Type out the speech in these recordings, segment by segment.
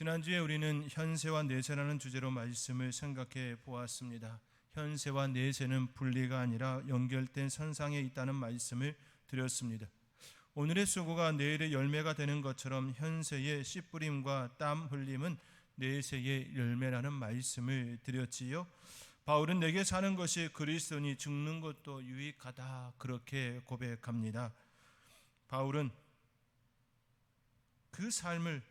지난주에 우리는 현세와 내세라는 주제로 말씀을 생각해 보았습니다. 현세와 내세는 분리가 아니라 연결된 선상에 있다는 말씀을 드렸습니다. 오늘의 수고가 내일의 열매가 되는 것처럼 현세의 씨 뿌림과 땀 흘림은 내세의 열매라는 말씀을 드렸지요. 바울은 내게 사는 것이 그리스도니 죽는 것도 유익하다 그렇게 고백합니다. 바울은 그 삶을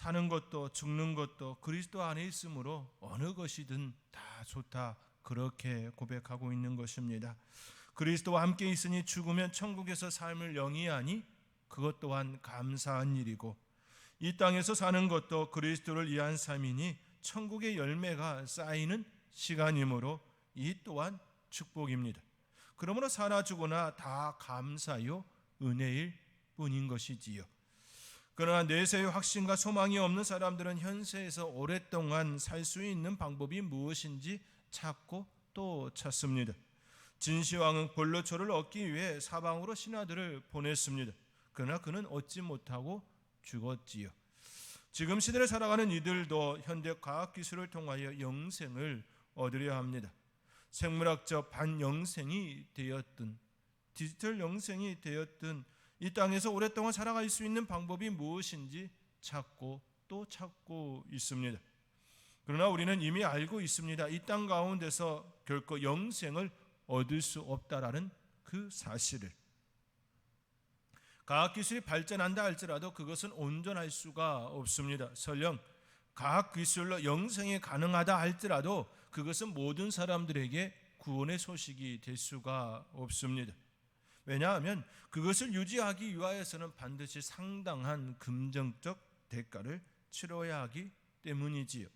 사는 것도 죽는 것도 그리스도 안에 있으므로 어느 것이든 다 좋다 그렇게 고백하고 있는 것입니다. 그리스도와 함께 있으니 죽으면 천국에서 삶을 영위하니 그것 또한 감사한 일이고 이 땅에서 사는 것도 그리스도를 위한 삶이니 천국의 열매가 쌓이는 시간이므로 이 또한 축복입니다. 그러므로 살아 죽으나 다 감사요 은혜일 뿐인 것이지요. 그러나 내세의 확신과 소망이 없는 사람들은 현세에서 오랫동안 살 수 있는 방법이 무엇인지 찾고 또 찾습니다. 진시황은 본로초를 얻기 위해 사방으로 신하들을 보냈습니다. 그러나 그는 얻지 못하고 죽었지요. 지금 시대를 살아가는 이들도 현대 과학 기술을 통하여 영생을 얻으려 합니다. 생물학적 반영생이 되었든 디지털 영생이 되었든 이 땅에서 오랫동안 살아갈 수 있는 방법이 무엇인지 찾고 또 찾고 있습니다. 그러나 우리는 이미 알고 있습니다. 이 땅 가운데서 결코 영생을 얻을 수 없다라는 그 사실을. 과학기술이 발전한다 할지라도 그것은 온전할 수가 없습니다. 설령 과학기술로 영생이 가능하다 할지라도 그것은 모든 사람들에게 구원의 소식이 될 수가 없습니다. 왜냐하면 그것을 유지하기 위하여서는 반드시 상당한 금전적 대가를 치러야 하기 때문이지요.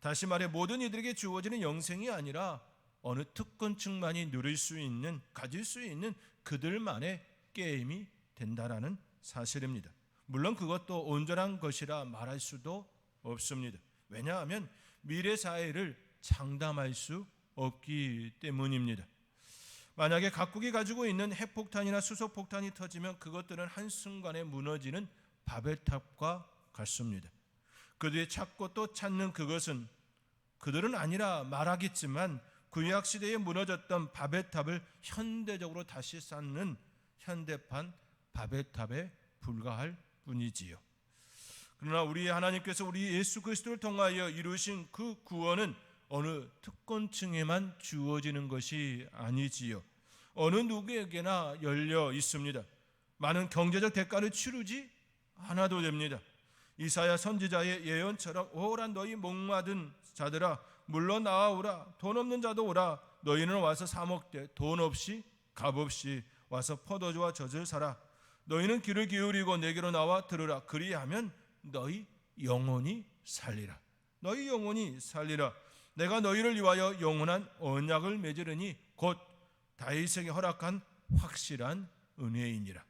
다시 말해 모든 이들에게 주어지는 영생이 아니라 어느 특권층만이 누릴 수 있는 가질 수 있는 그들만의 게임이 된다라는 사실입니다. 물론 그것도 온전한 것이라 말할 수도 없습니다. 왜냐하면 미래 사회를 장담할 수 없기 때문입니다. 만약에 각국이 가지고 있는 핵폭탄이나 수소폭탄이 터지면 그것들은 한순간에 무너지는 바벨탑과 같습니다. 그들이 찾고 또 찾는 그것은 그들은 아니라 말하겠지만 구약 시대에 무너졌던 바벨탑을 현대적으로 다시 쌓는 현대판 바벨탑에 불과할 뿐이지요. 그러나 우리 하나님께서 우리 예수 그리스도를 통하여 이루신 그 구원은 어느 특권층에만 주어지는 것이 아니지요. 어느 누구에게나 열려 있습니다. 많은 경제적 대가를 치르지 않아도 됩니다. 이사야 선지자의 예언처럼 오라 너희 목마든 자들아 물러 나아오라. 돈 없는 자도 오라. 너희는 와서 사 먹되 돈 없이 값 없이 와서 포도주와 젖을 사라. 너희는 귀를 기울이고 내게로 나와 들으라. 그리하면 너희 영혼이 살리라. 너희 영혼이 살리라. 내가 너희를 위하여 영원한 언약을 맺으려니 곧 다윗에게 허락한 확실한 은혜이니라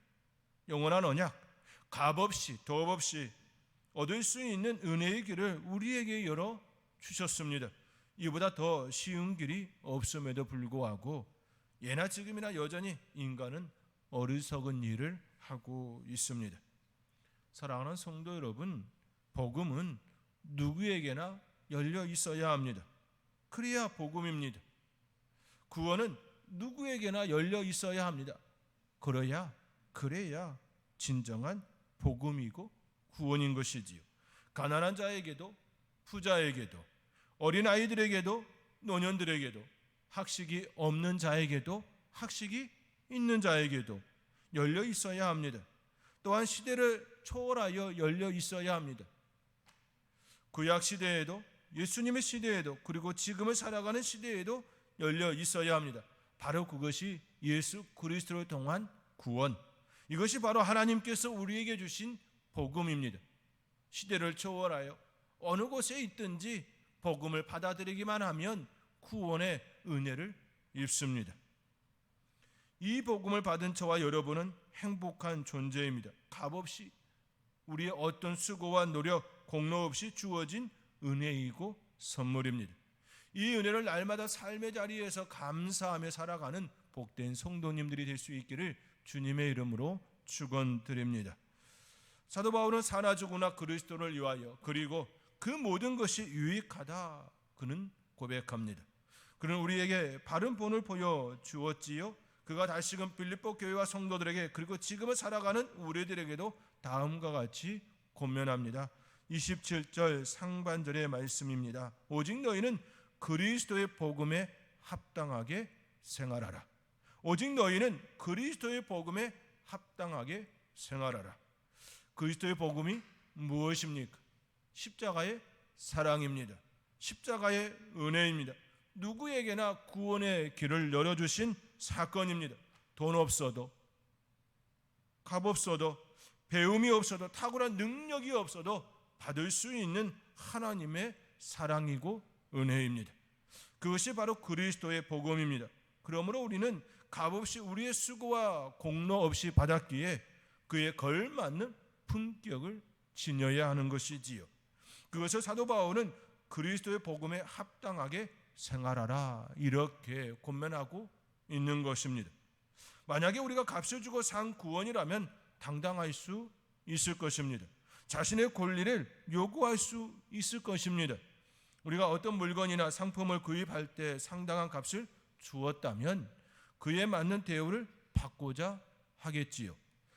영원한 언약 값 없이 도 없이 얻을 수 있는 은혜의 길을 우리에게 열어 주셨습니다. 이보다 더 쉬운 길이 없음에도 불구하고 예나 지금이나 여전히 인간은 어리석은 일을 하고 있습니다. 사랑하는 성도 여러분, 복음은 누구에게나 열려 있어야 합니다. 그래야 복음입니다. 구원은 누구에게나 열려 있어야 합니다. 그래야 그래야 진정한 복음이고 구원인 것이지요. 가난한 자에게도 부자에게도 어린 아이들에게도 노년들에게도 학식이 없는 자에게도 학식이 있는 자에게도 열려 있어야 합니다. 또한 시대를 초월하여 열려 있어야 합니다. 구약 시대에도 예수님의 시대에도 그리고 지금을 살아가는 시대에도 열려 있어야 합니다. 바로 그것이 예수 그리스도를 통한 구원. 이것이 바로 하나님께서 우리에게 주신 복음입니다. 시대를 초월하여 어느 곳에 있든지 복음을 받아들이기만 하면 구원의 은혜를 입습니다. 이 복음을 받은 저와 여러분은 행복한 존재입니다. 값없이 우리의 어떤 수고와 노력, 공로 없이 주어진 은혜이고 선물입니다. 이 은혜를 날마다 삶의 자리에서 감사하며 살아가는 복된 성도님들이 될 수 있기를 주님의 이름으로 축원드립니다. 사도 바울은 사나 죽으나 그리스도를 위하여 그리고 그 모든 것이 유익하다 그는 고백합니다. 그는 우리에게 바른 본을 보여 주었지요. 그가 다시금 빌립보 교회와 성도들에게 그리고 지금을 살아가는 우리들에게도 다음과 같이 권면합니다. 27절 상반절의 말씀입니다. 오직 너희는 그리스도의 복음에 합당하게 생활하라. 오직 너희는 그리스도의 복음에 합당하게 생활하라. 그리스도의 복음이 무엇입니까? 십자가의 사랑입니다. 십자가의 은혜입니다. 누구에게나 구원의 길을 열어주신 사건입니다. 돈 없어도, 값 없어도, 배움이 없어도, 탁월한 능력이 없어도 받을 수 있는 하나님의 사랑이고 은혜입니다. 그것이 바로 그리스도의 복음입니다. 그러므로 우리는 값없이 우리의 수고와 공로 없이 받았기에 그에 걸맞는 품격을 지녀야 하는 것이지요. 그것을 사도 바울은 그리스도의 복음에 합당하게 생활하라 이렇게 권면하고 있는 것입니다. 만약에 우리가 값을 주고 산 구원이라면 당당할 수 있을 것입니다. 자신의 권리를 요구할 수 있을 것입니다. 우리가 어떤 물건이나 상품을 구입할 때 상당한 값을 주었다면 그에 맞는 대우를 받고자 하겠지요.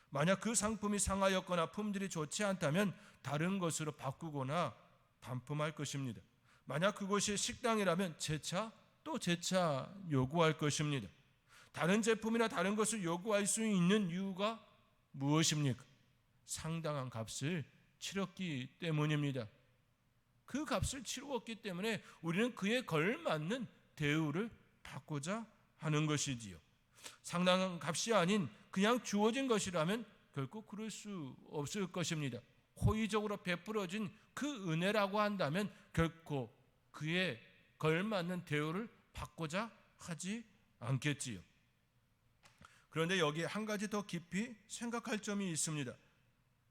만약 그 상품이 상하였거나 품질이 좋지 않다면 다른 것으로 바꾸거나 반품할 것입니다. 만약 그것이 식당이라면 재차 또 재차 요구할 것입니다. 다른 제품이나 다른 것을 요구할 수 있는 이유가 무엇입니까? 상당한 값을 치렀기 때문입니다. 그 값을 치루었기 때문에 우리는 그에 걸맞는 대우를 받고자 하는 것이지요. 상당한 값이 아닌 그냥 주어진 것이라면 결코 그럴 수 없을 것입니다. 호의적으로 베풀어진 그 은혜라고 한다면 결코 그에 걸맞는 대우를 받고자 하지 않겠지요. 그런데 여기에 한 가지 더 깊이 생각할 점이 있습니다.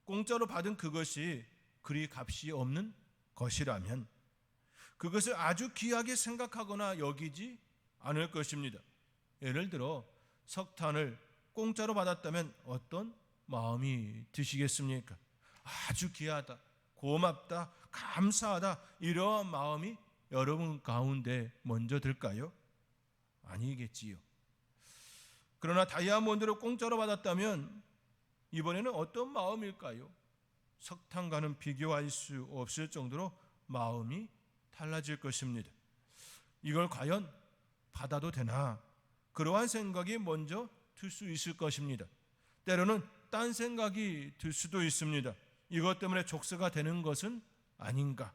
공짜로 받은 그것이 그리 값이 없는 것이라면 그것을 아주 귀하게 생각하거나 여기지 않을 것입니다. 예를 들어 석탄을 공짜로 받았다면 어떤 마음이 드시겠습니까? 아주 귀하다, 고맙다, 감사하다 이러한 마음이 여러분 가운데 먼저 들까요? 아니겠지요. 그러나 다이아몬드를 공짜로 받았다면 이번에는 어떤 마음일까요? 석탄과는 비교할 수 없을 정도로 마음이 달라질 것입니다. 이걸 과연 받아도 되나? 그러한 생각이 먼저 들 수 있을 것입니다. 때로는 딴 생각이 들 수도 있습니다. 이것 때문에 족쇄가 되는 것은 아닌가?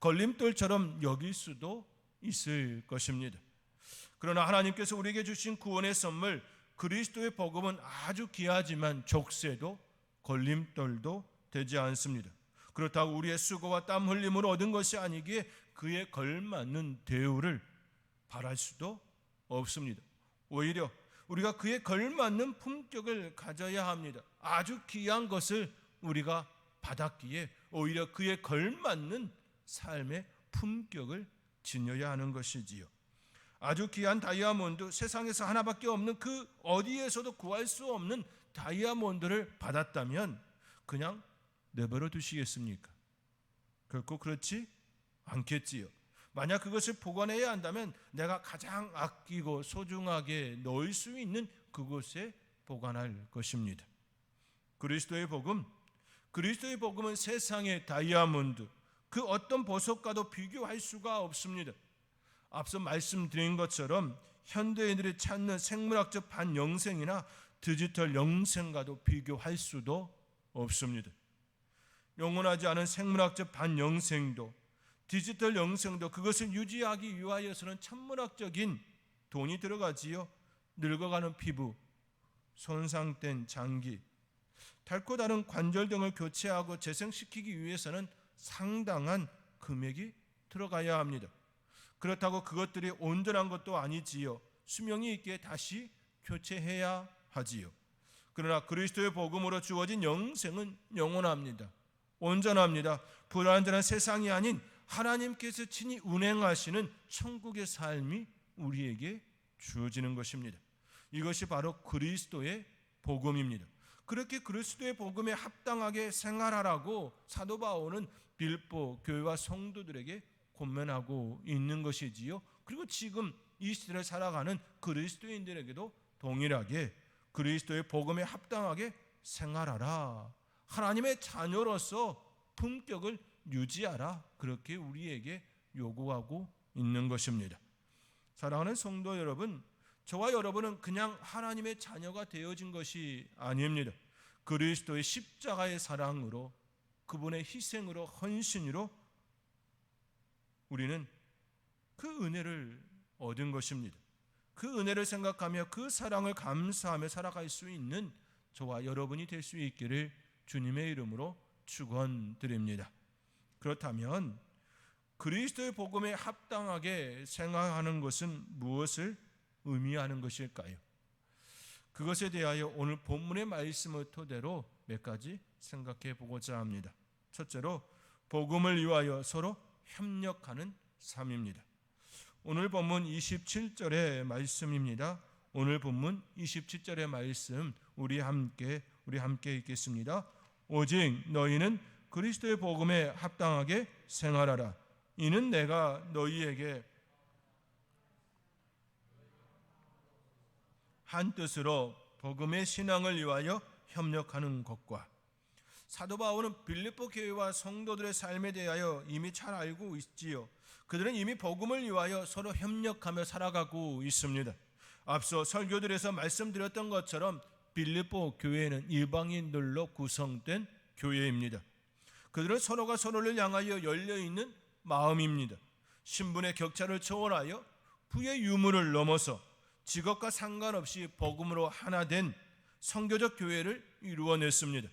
걸림돌처럼 여길 수도 있을 것입니다. 그러나 하나님께서 우리에게 주신 구원의 선물 그리스도의 복음은 아주 귀하지만 족쇄도 걸림돌도 되지 않습니다. 그렇다고 우리의 수고와 땀 흘림으로 얻은 것이 아니기에 그에 걸맞는 대우를 바랄 수도 없습니다. 오히려 우리가 그에 걸맞는 품격을 가져야 합니다. 아주 귀한 것을 우리가 받았기에 오히려 그에 걸맞는 삶의 품격을 지녀야 하는 것이지요. 아주 귀한 다이아몬드 세상에서 하나밖에 없는 그 어디에서도 구할 수 없는 다이아몬드를 받았다면 그냥 내버려 두시겠습니까? 결코 그렇지 않겠지요. 만약 그것을 보관해야 한다면 내가 가장 아끼고 소중하게 넣을 수 있는 그곳에 보관할 것입니다. 그리스도의 복음, 그리스도의 복음은 세상의 다이아몬드, 그 어떤 보석과도 비교할 수가 없습니다. 앞서 말씀드린 것처럼 현대인들이 찾는 생물학적 반영생이나 디지털 영생과도 비교할 수도 없습니다. 영원하지 않은 생물학적 반영생도 디지털 영생도 그것을 유지하기 위하여서는 천문학적인 돈이 들어가지요. 늙어가는 피부, 손상된 장기, 닳고 다른 관절 등을 교체하고 재생시키기 위해서는 상당한 금액이 들어가야 합니다. 그렇다고 그것들이 온전한 것도 아니지요. 수명이 있기에 다시 교체해야 하지요. 그러나 그리스도의 복음으로 주어진 영생은 영원합니다. 온전합니다. 불완전한 세상이 아닌 하나님께서 친히 운행하시는 천국의 삶이 우리에게 주어지는 것입니다. 이것이 바로 그리스도의 복음입니다. 그렇게 그리스도의 복음에 합당하게 생활하라고 사도 바울은 빌보 교회와 성도들에게 권면하고 있는 것이지요. 그리고 지금 이 시대를 살아가는 그리스도인들에게도 동일하게 그리스도의 복음에 합당하게 생활하라. 하나님의 자녀로서 품격을 유지하라. 그렇게 우리에게 요구하고 있는 것입니다. 사랑하는 성도 여러분, 저와 여러분은 그냥 하나님의 자녀가 되어진 것이 아닙니다. 그리스도의 십자가의 사랑으로 그분의 희생으로 헌신으로 우리는 그 은혜를 얻은 것입니다. 그 은혜를 생각하며 그 사랑을 감사하며 살아갈 수 있는 저와 여러분이 될 수 있기를 주님의 이름으로 축원드립니다. 그렇다면 그리스도의 복음에 합당하게 생각하는 것은 무엇을 의미하는 것일까요? 그것에 대하여 오늘 본문의 말씀을 토대로 몇 가지 생각해 보고자 합니다. 첫째로 복음을 위하여 서로 협력하는 삶입니다. 오늘 본문 27절의 말씀입니다. 오늘 본문 27절의 말씀 우리 함께 우리 함께 읽겠습니다. 오직 너희는 그리스도의 복음에 합당하게 생활하라. 이는 내가 너희에게 한 뜻으로 복음의 신앙을 위하여 협력하는 것과 사도 바울은 빌립보 교회와 성도들의 삶에 대하여 이미 잘 알고 있지요. 그들은 이미 복음을 위하여 서로 협력하며 살아가고 있습니다. 앞서 설교들에서 말씀드렸던 것처럼 빌립보 교회는 일방인들로 구성된 교회입니다. 그들은 서로가 서로를 향하여 열려 있는 마음입니다. 신분의 격차를 초월하여 부의 유무를 넘어서 직업과 상관없이 복음으로 하나 된 성교적 교회를 이루어냈습니다.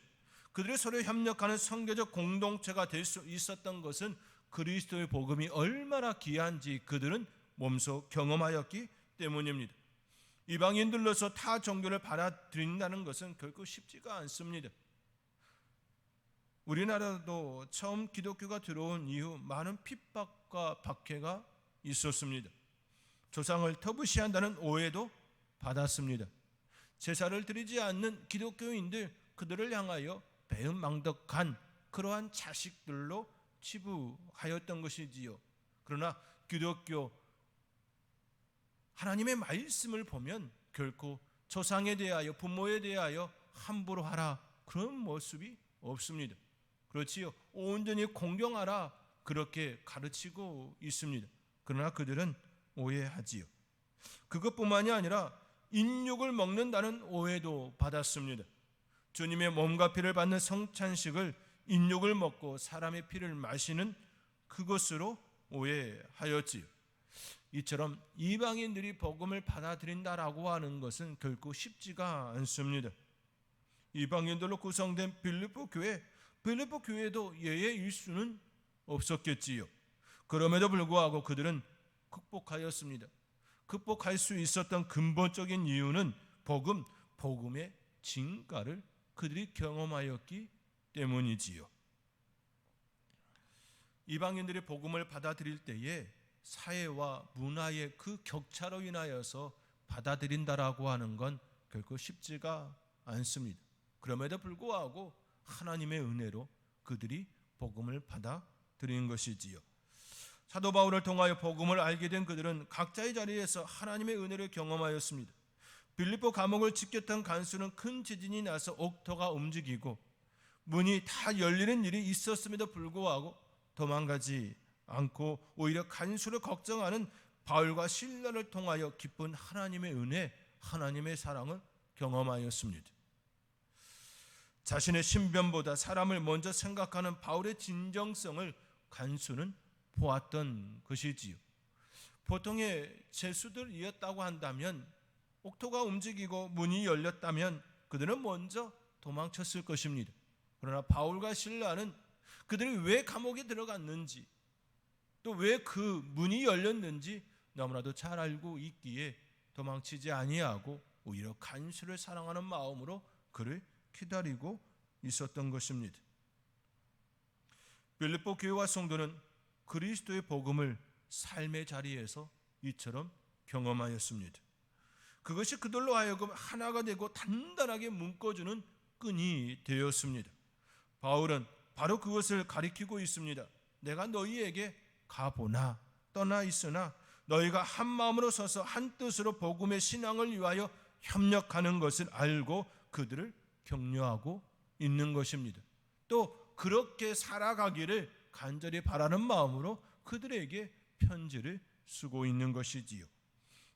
그들이 서로 협력하는 성교적 공동체가 될 수 있었던 것은 그리스도의 복음이 얼마나 귀한지 그들은 몸소 경험하였기 때문입니다. 이방인들로서 타 종교를 받아들인다는 것은 결코 쉽지가 않습니다. 우리나라도 처음 기독교가 들어온 이후 많은 핍박과 박해가 있었습니다. 조상을 터부시한다는 오해도 받았습니다. 제사를 드리지 않는 기독교인들 그들을 향하여 배은망덕한 그러한 자식들로 치부하였던 것이지요. 그러나 기독교 하나님의 말씀을 보면 결코 조상에 대하여 부모에 대하여 함부로 하라 그런 모습이 없습니다. 그렇지요. 온전히 공경하라 그렇게 가르치고 있습니다. 그러나 그들은 오해하지요. 그것뿐만이 아니라 인육을 먹는다는 오해도 받았습니다. 주님의 몸과 피를 받는 성찬식을 인육을 먹고 사람의 피를 마시는 그것으로 오해하였지요. 이처럼 이방인들이 복음을 받아들인다라고 하는 것은 결코 쉽지가 않습니다. 이방인들로 구성된 빌립보 교회, 빌립보 교회도 예외일 수는 없었겠지요. 그럼에도 불구하고 그들은 극복하였습니다. 극복할 수 있었던 근본적인 이유는 복음, 복음의 진가를 그들이 경험하였기 때문이지요. 이방인들이 복음을 받아들일 때에 사회와 문화의 그 격차로 인하여서 받아들인다라고 하는 건 결코 쉽지가 않습니다. 그럼에도 불구하고 하나님의 은혜로 그들이 복음을 받아들인 것이지요. 사도 바울을 통하여 복음을 알게 된 그들은 각자의 자리에서 하나님의 은혜를 경험하였습니다. 빌립보 감옥을 지켰던 간수는 큰 지진이 나서 옥토가 움직이고 문이 다 열리는 일이 있었음에도 불구하고 도망가지 않고 오히려 간수를 걱정하는 바울과 신라를 통하여 기쁜 하나님의 은혜, 하나님의 사랑을 경험하였습니다. 자신의 신변보다 사람을 먼저 생각하는 바울의 진정성을 간수는 보았던 것이지요. 보통의 제수들이었다고 한다면 옥토가 움직이고 문이 열렸다면 그들은 먼저 도망쳤을 것입니다. 그러나 바울과 신라는 그들이 왜 감옥에 들어갔는지 또 왜 그 문이 열렸는지 너무나도 잘 알고 있기에 도망치지 아니하고 오히려 간수를 사랑하는 마음으로 그를 기다리고 있었던 것입니다. 빌립보 교회와 성도는 그리스도의 복음을 삶의 자리에서 이처럼 경험하였습니다. 그것이 그들로 하여금 하나가 되고 단단하게 묶어주는 끈이 되었습니다. 바울은 바로 그것을 가리키고 있습니다. 내가 너희에게 가보나 떠나 있으나 너희가 한 마음으로 서서 한 뜻으로 복음의 신앙을 위하여 협력하는 것을 알고 그들을 격려하고 있는 것입니다. 또 그렇게 살아가기를 간절히 바라는 마음으로 그들에게 편지를 쓰고 있는 것이지요.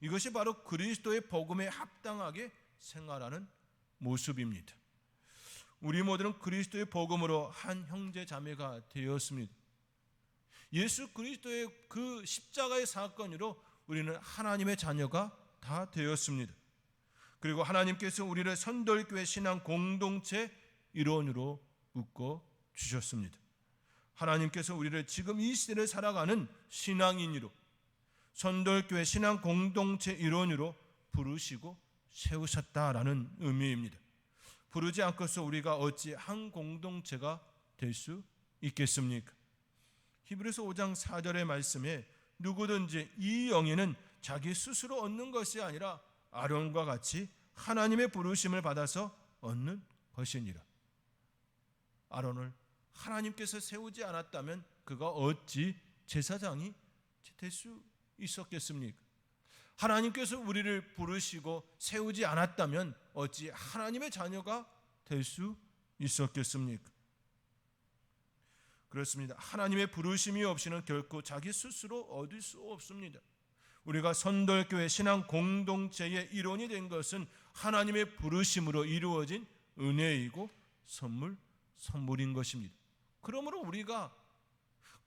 이것이 바로 그리스도의 복음에 합당하게 생활하는 모습입니다. 우리 모두는 그리스도의 복음으로 한 형제 자매가 되었습니다. 예수 그리스도의 그 십자가의 사건으로 우리는 하나님의 자녀가 다 되었습니다. 그리고 하나님께서 우리를 선돌교회 신앙 공동체 일원으로 묶어 주셨습니다. 하나님께서 우리를 지금 이 시대를 살아가는 신앙인으로 선돌교회 신앙 공동체 일원으로 부르시고 세우셨다라는 의미입니다. 부르지 않고서 우리가 어찌 한 공동체가 될 수 있겠습니까? 히브리서 5장 4절의 말씀에 누구든지 이 영예는 자기 스스로 얻는 것이 아니라 아론과 같이 하나님의 부르심을 받아서 얻는 것이니라. 아론을 하나님께서 세우지 않았다면 그가 어찌 제사장이 될 수 있었겠습니까? 하나님께서 우리를 부르시고 세우지 않았다면 어찌 하나님의 자녀가 될 수 있었겠습니까? 그렇습니다. 하나님의 부르심이 없이는 결코 자기 스스로 얻을 수 없습니다. 우리가 선돌교회 신앙 공동체의 일원이 된 것은 하나님의 부르심으로 이루어진 은혜이고 선물, 선물인 것입니다. 그러므로 우리가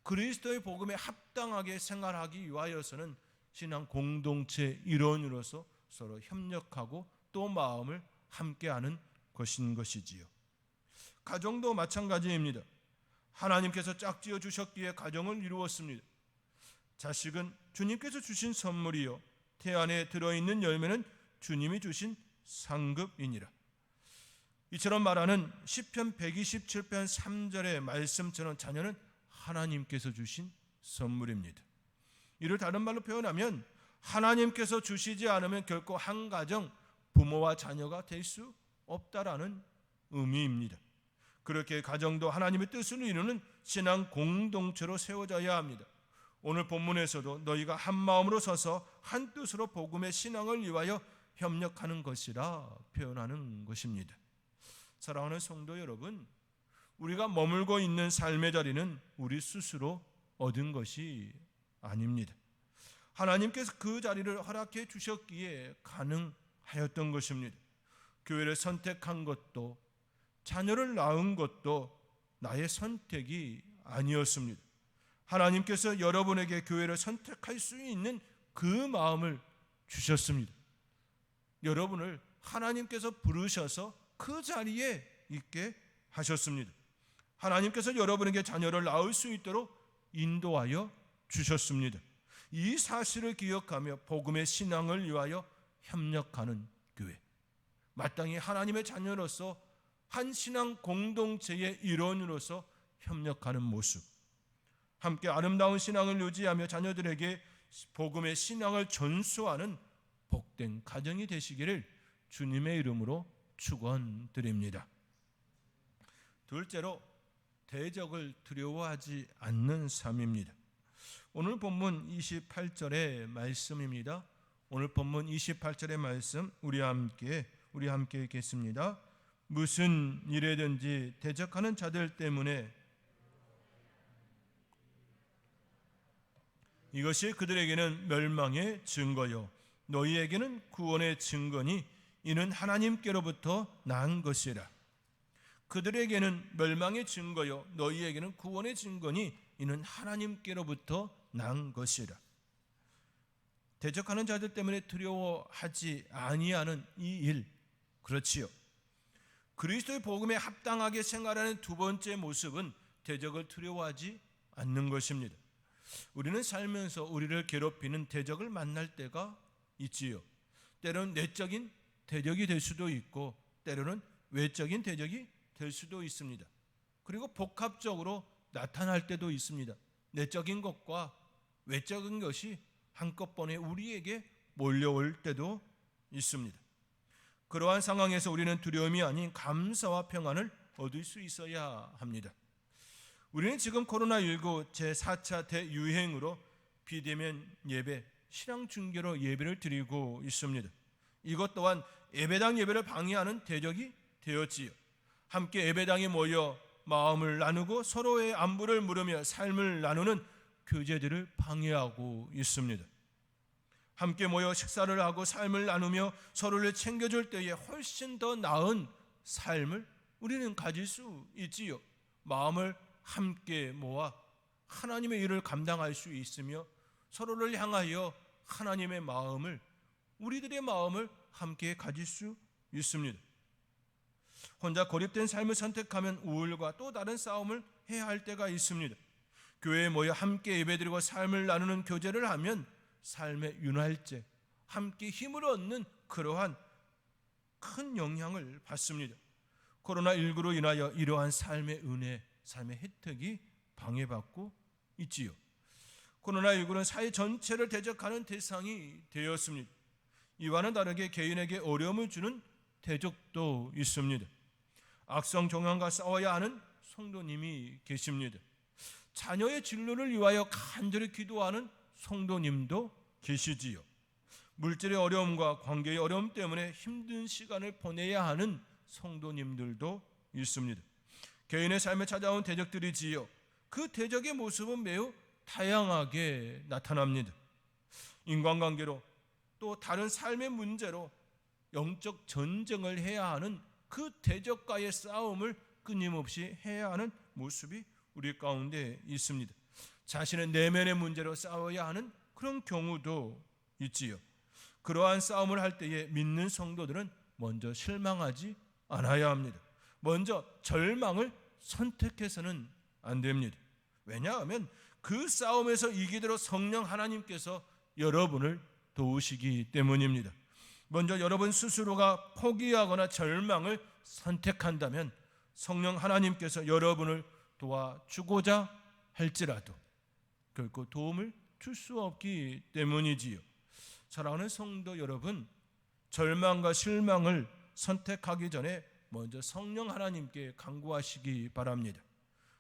그리스도의 복음에 합당하게 생활하기 위하여서는 신앙 공동체 일원으로서 서로 협력하고 또 마음을 함께하는 것인 것이지요. 가정도 마찬가지입니다. 하나님께서 짝지어 주셨기에 가정을 이루었습니다. 자식은 주님께서 주신 선물이요 태 안에 들어있는 열매는 주님이 주신 상급이니라. 이처럼 말하는 시편 127편 3절의 말씀처럼 자녀는 하나님께서 주신 선물입니다. 이를 다른 말로 표현하면 하나님께서 주시지 않으면 결코 한 가정 부모와 자녀가 될 수 없다라는 의미입니다. 그렇게 가정도 하나님의 뜻을 이루는 신앙 공동체로 세워져야 합니다. 오늘 본문에서도 너희가 한 마음으로 서서 한 뜻으로 복음의 신앙을 위하여 협력하는 것이라 표현하는 것입니다. 사랑하는 성도 여러분, 우리가 머물고 있는 삶의 자리는 우리 스스로 얻은 것이 아닙니다. 하나님께서 그 자리를 허락해 주셨기에 가능하였던 것입니다. 교회를 선택한 것도 자녀를 낳은 것도 나의 선택이 아니었습니다. 하나님께서 여러분에게 교회를 선택할 수 있는 그 마음을 주셨습니다. 여러분을 하나님께서 부르셔서 그 자리에 있게 하셨습니다. 하나님께서 여러분에게 자녀를 낳을 수 있도록 인도하여 주셨습니다. 이 사실을 기억하며 복음의 신앙을 위하여 협력하는 교회. 마땅히 하나님의 자녀로서 한 신앙 공동체의 일원으로서 협력하는 모습. 함께 아름다운 신앙을 유지하며 자녀들에게 복음의 신앙을 전수하는 복된 가정이 되시기를 주님의 이름으로 축원드립니다. 둘째로 대적을 두려워하지 않는 삶입니다. 오늘 본문 28절의 말씀입니다. 오늘 본문 28절의 말씀 우리 함께 우리 함께 읽겠습니다. 무슨 일에든지 대적하는 자들 때문에 이것이 그들에게는 멸망의 증거요 너희에게는 구원의 증거니 이는 하나님께로부터 난 것이라. 그들에게는 멸망의 증거요 너희에게는 구원의 증거니 이는 하나님께로부터 난 것이라. 대적하는 자들 때문에 두려워하지 아니하는 이 일 그렇지요 그리스도의 복음에 합당하게 생활하는 두 번째 모습은 대적을 두려워하지 않는 것입니다. 우리는 살면서 우리를 괴롭히는 대적을 만날 때가 있지요. 때로는 내적인 대적이 될 수도 있고 때로는 외적인 대적이 될 수도 있습니다. 그리고 복합적으로 나타날 때도 있습니다. 내적인 것과 외적인 것이 한꺼번에 우리에게 몰려올 때도 있습니다. 그러한 상황에서 우리는 두려움이 아닌 감사와 평안을 얻을 수 있어야 합니다. 우리는 지금 코로나19 제4차 대유행으로 비대면 예배, 신앙 중계로 예배를 드리고 있습니다. 이것 또한 예배당 예배를 방해하는 대적이 되었지요. 함께 예배당에 모여 마음을 나누고 서로의 안부를 물으며 삶을 나누는 교제들을 방해하고 있습니다. 함께 모여 식사를 하고 삶을 나누며 서로를 챙겨줄 때에 훨씬 더 나은 삶을 우리는 가질 수 있지요. 마음을 함께 모아 하나님의 일을 감당할 수 있으며 서로를 향하여 하나님의 마음을 우리들의 마음을 함께 가질 수 있습니다. 혼자 고립된 삶을 선택하면 우울과 또 다른 싸움을 해야 할 때가 있습니다. 교회에 모여 함께 예배드리고 삶을 나누는 교제를 하면 삶의 윤활제, 함께 힘을 얻는 그러한 큰 영향을 받습니다. 코로나19로 인하여 이러한 삶의 은혜, 삶의 혜택이 방해받고 있지요. 코로나19는 사회 전체를 대적하는 대상이 되었습니다. 이와는 다르게 개인에게 어려움을 주는 대적도 있습니다. 악성 종양과 싸워야 하는 성도님이 계십니다. 자녀의 진로를 위하여 간절히 기도하는 성도님도 계시지요. 물질의 어려움과 관계의 어려움 때문에 힘든 시간을 보내야 하는 성도님들도 있습니다. 개인의 삶에 찾아온 대적들이지요. 그 대적의 모습은 매우 다양하게 나타납니다. 인간관계로 또 다른 삶의 문제로 영적 전쟁을 해야 하는 그 대적과의 싸움을 끊임없이 해야 하는 모습이 우리 가운데 있습니다. 자신의 내면의 문제로 싸워야 하는 그런 경우도 있지요. 그러한 싸움을 할 때에 믿는 성도들은 먼저 실망하지 않아야 합니다. 먼저 절망을 선택해서는 안 됩니다. 왜냐하면 그 싸움에서 이기도록 성령 하나님께서 여러분을 도우시기 때문입니다. 먼저 여러분 스스로가 포기하거나 절망을 선택한다면 성령 하나님께서 여러분을 도와주고자 할지라도 결코 도움을 줄 수 없기 때문이지요. 사랑하는 성도 여러분, 절망과 실망을 선택하기 전에 먼저 성령 하나님께 간구하시기 바랍니다.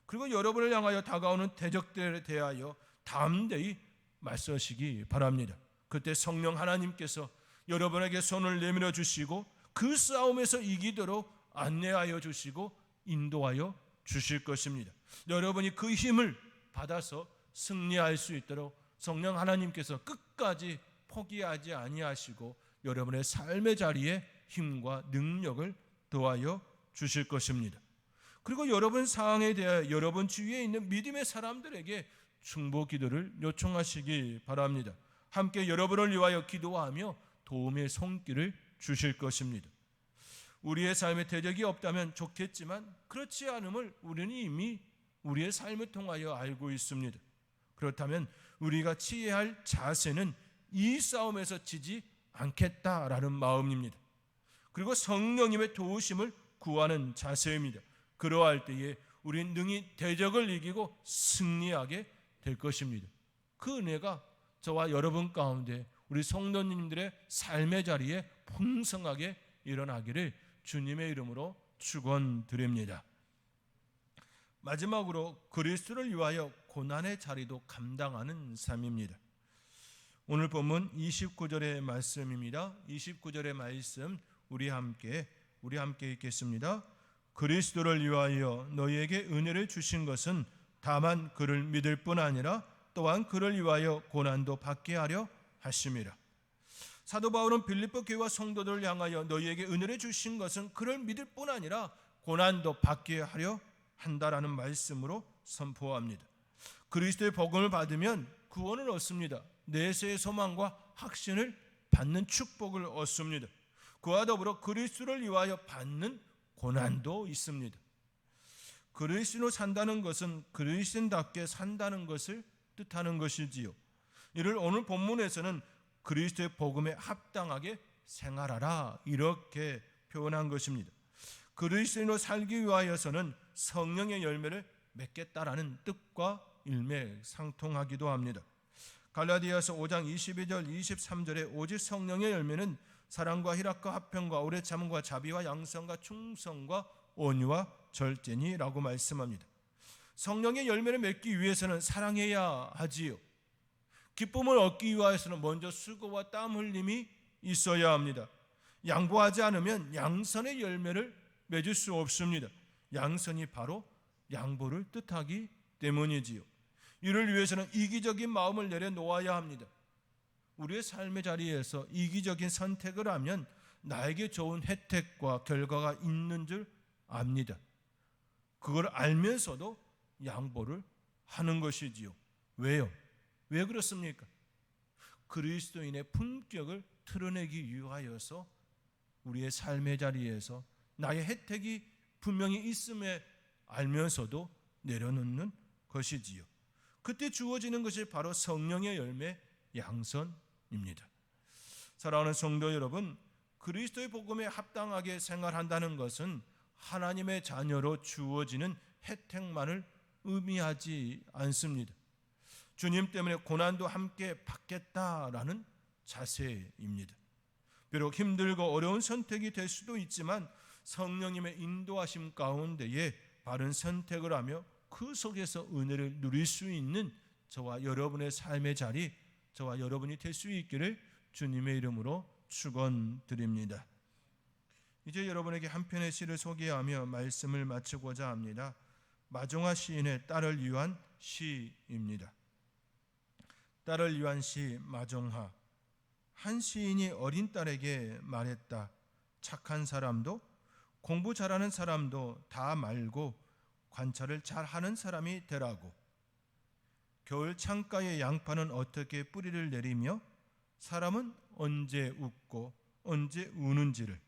그리고 여러분을 향하여 다가오는 대적들에 대하여 담대히 맞서시기 바랍니다. 그때 성령 하나님께서 여러분에게 손을 내밀어 주시고 그 싸움에서 이기도록 안내하여 주시고 인도하여 주실 것입니다. 여러분이 그 힘을 받아서 승리할 수 있도록 성령 하나님께서 끝까지 포기하지 아니하시고 여러분의 삶의 자리에 힘과 능력을 도하여 주실 것입니다. 그리고 여러분 상황에 대해 여러분 주위에 있는 믿음의 사람들에게 중보 기도를 요청하시기 바랍니다. 함께 여러분을 위하여 기도하며 도움의 손길을 주실 것입니다. 우리의 삶에 대적이 없다면 좋겠지만 그렇지 않음을 우리는 이미 우리의 삶을 통하여 알고 있습니다. 그렇다면 우리가 취해야 할 자세는 이 싸움에서 지지 않겠다라는 마음입니다. 그리고 성령님의 도우심을 구하는 자세입니다. 그러할 때에 우리는 능히 대적을 이기고 승리하게 될 것입니다. 그 은혜가 저와 여러분 가운데 우리 성도님들의 삶의 자리에 풍성하게 일어나기를 주님의 이름으로 축원드립니다. 마지막으로 그리스도를 위하여 고난의 자리도 감당하는 삶입니다. 오늘 본문 29절의 말씀입니다. 29절의 말씀 우리 함께 우리 함께 읽겠습니다. 그리스도를 위하여 너희에게 은혜를 주신 것은 다만 그를 믿을 뿐 아니라 또한 그를 위하여 고난도 받게 하려 하심이라. 사도 바울은 빌립보 교회와 성도들을 향하여 너희에게 은혜를 주신 것은 그를 믿을 뿐 아니라 고난도 받게 하려 한다라는 말씀으로 선포합니다. 그리스도의 복음을 받으면 구원을 얻습니다. 내세의 소망과 확신을 받는 축복을 얻습니다. 그와 더불어 그리스도를 위하여 받는 고난도 있습니다. 그리스도로 산다는 것은 그리스도인답게 산다는 것을 뜻하는 것이지요. 이를 오늘 본문에서는 그리스도의 복음에 합당하게 생활하라 이렇게 표현한 것입니다. 그리스도인으로 살기 위하여서는 성령의 열매를 맺겠다라는 뜻과 일맥상통하기도 합니다. 갈라디아서 5장 22절 23절에 오직 성령의 열매는 사랑과 희락과 화평과 오래 참음과 자비와 양성과 충성과 온유와 절제니라고 말씀합니다. 성령의 열매를 맺기 위해서는 사랑해야 하지요. 기쁨을 얻기 위해서는 먼저 수고와 땀 흘림이 있어야 합니다. 양보하지 않으면 양선의 열매를 맺을 수 없습니다. 양선이 바로 양보를 뜻하기 때문이지요. 이를 위해서는 이기적인 마음을 내려놓아야 합니다. 우리의 삶의 자리에서 이기적인 선택을 하면 나에게 좋은 혜택과 결과가 있는 줄 압니다. 그걸 알면서도 양보를 하는 것이지요. 왜요? 왜 그렇습니까? 그리스도인의 품격을 드러내기 위하여서 우리의 삶의 자리에서 나의 혜택이 분명히 있음에 알면서도 내려놓는 것이지요. 그때 주어지는 것이 바로 성령의 열매 양선입니다. 사랑하는 성도 여러분, 그리스도의 복음에 합당하게 생활한다는 것은 하나님의 자녀로 주어지는 혜택만을 의미하지 않습니다. 주님 때문에 고난도 함께 받겠다라는 자세입니다. 비록 힘들고 어려운 선택이 될 수도 있지만 성령님의 인도하심 가운데에 바른 선택을 하며 그 속에서 은혜를 누릴 수 있는 저와 여러분의 삶의 자리, 저와 여러분이 될 수 있기를 주님의 이름으로 축원드립니다. 이제 여러분에게 한 편의 시를 소개하며 말씀을 마치고자 합니다. 마종화 시인의 딸을 위한 시입니다. 딸을 위한 시 마종화. 한 시인이 어린 딸에게 말했다. 착한 사람도 공부 잘하는 사람도 다 말고 관찰을 잘하는 사람이 되라고. 겨울 창가의 양파는 어떻게 뿌리를 내리며 사람은 언제 웃고 언제 우는지를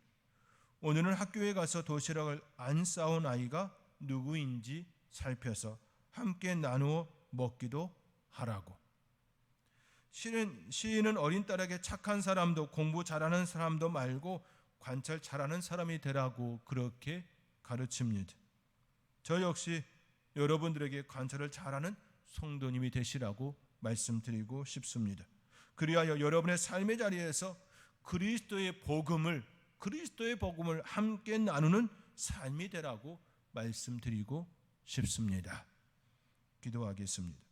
오늘은 학교에 가서 도시락을 안 싸온 아이가 누구인지 살펴서 함께 나누어 먹기도 하라고. 시인, 시인은 어린 딸에게 착한 사람도 공부 잘하는 사람도 말고 관찰 잘하는 사람이 되라고 그렇게 가르칩니다. 저 역시 여러분들에게 관찰을 잘하는 성도님이 되시라고 말씀드리고 싶습니다. 그리하여 여러분의 삶의 자리에서 그리스도의 복음을 그리스도의 복음을 함께 나누는 삶이 되라고 말씀드리고 싶습니다. 기도하겠습니다.